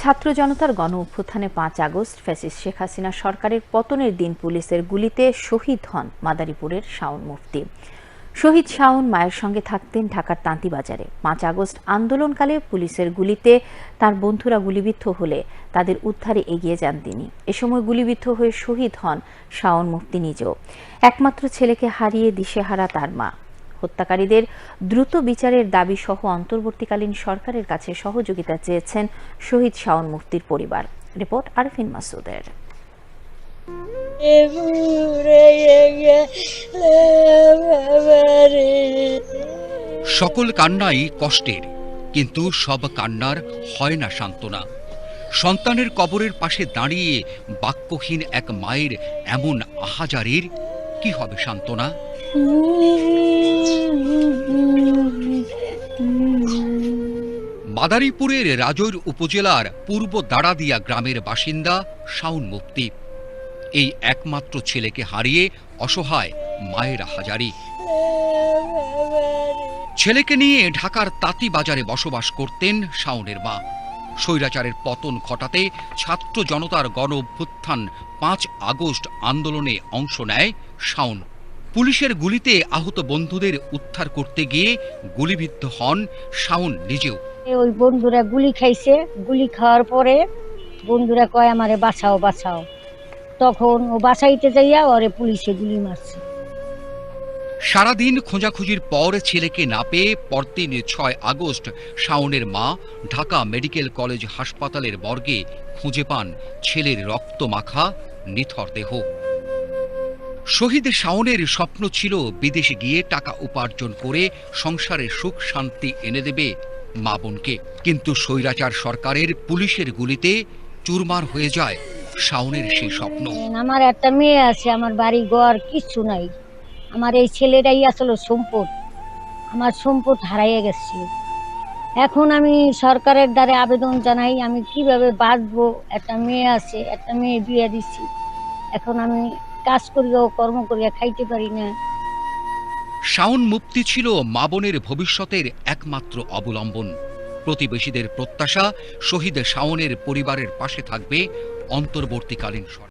ছাত্র জনতার গণ অভ্যুত্থানে পাঁচ আগস্ট ফ্যাসিস্ট শেখ হাসিনা সরকারের পতনের দিন পুলিশের গুলিতে শহীদ হন মাদারীপুরের শাওন মুফতি। শহীদ শাওন মায়ের সঙ্গে থাকতেন ঢাকার তাঁতিবাজারে। পাঁচ আগস্ট আন্দোলনকালে পুলিশের গুলিতে তার বন্ধুরা গুলিবিদ্ধ হলে তাদের উদ্ধারে এগিয়ে যান তিনি। এ সময় গুলিবিদ্ধ হয়ে শহীদ হন শাওন মুফতি নিজেও। একমাত্র ছেলেকে হারিয়ে দিশেহারা তার মা। হত্যাকারীদের দ্রুত বিচারের দাবি সহ অন্তর্বর্তীকালীন সরকারের কাছে সহযোগিতা চেয়েছেন শহীদ শাওন মুফতির পরিবার। রিপোর্ট আরফিন মাসুদের। সকল কান্নাই কষ্টের, কিন্তু সব কান্নার হয় না সান্ত্বনা। সন্তানের কবরের পাশে দাঁড়িয়ে বাক্যহীন এক মায়ের এমন আহাজারির কি হবে সান্ত্বনা? মাদারীপুরের রাজৈর উপজেলার পূর্ব দাঁড়াদিয়া গ্রামের বাসিন্দা শাউন মুক্তি এই একমাত্র ছেলেকে হারিয়ে অসহায় মায়ের হাজারি। ছেলেকে নিয়ে ঢাকার তাঁতি বাজারে বসবাস করতেন শাওনের মা। স্বৈরাচারের পতন ঘটাতে ছাত্র জনতার গণ অভ্যুত্থান পাঁচ আগস্ট আন্দোলনে অংশ নেয় শাওন। পুলিশের গুলিতে আহত বন্ধুদের উদ্ধার করতে গিয়ে গুলিবিদ্ধ হন শাওন নিজেও। ওই বন্ধুরা গুলি খাইছে। গুলি খাওয়ার পরে বন্ধুরা কয় আমারে বাঁচাও বাঁচাও। তখন ও বাঁচাইতে যাইয়া ওরে পুলিশে গুলি মারছে। সারাদিন খোঁজাখুঁজির পর ছেলেকে না পেয়ে পরদিন ছয় আগস্ট শাওনের মা ঢাকা মেডিকেল কলেজ হাসপাতালের বর্গে খুঁজে পান ছেলের রক্ত মাখা নিথর দেহ। শহীদ শাওনের স্বপ্ন ছিল বিদেশে গিয়ে টাকা উপার্জন করে সংসারে সুখ, শান্তি এনে দেবে মা বোনকে। কিন্তু স্বৈরাচার সরকারের পুলিশের গুলিতে চুরমার হয়ে যায় শাওনের সেই স্বপ্ন। আমার একটা মেয়ে আছে, আমার বাড়ি ঘর, কিচ্ছু নাই। আমার এই ছেলেটাই আসলে সম্পদ। আমার সম্পদ হারাইয়ে গেছে। এখন আমি সরকারের দ্বারে আবেদন জানাই, আমি কীভাবে বাঁচবো? একটা মেয়ে আছে, একটা মেয়ে বিয়ে দিছি। এখন আমি কাজ করিও, কর্ম করিয়া খাইতে পারি না। শাওন মুক্তি ছিল মা বোনের ভবিষ্যতের একমাত্র অবলম্বন। প্রতিবেশীদের প্রত্যাশা শহীদ শাওনের পরিবারের পাশে থাকবে অন্তর্বর্তীকালীন সরকার।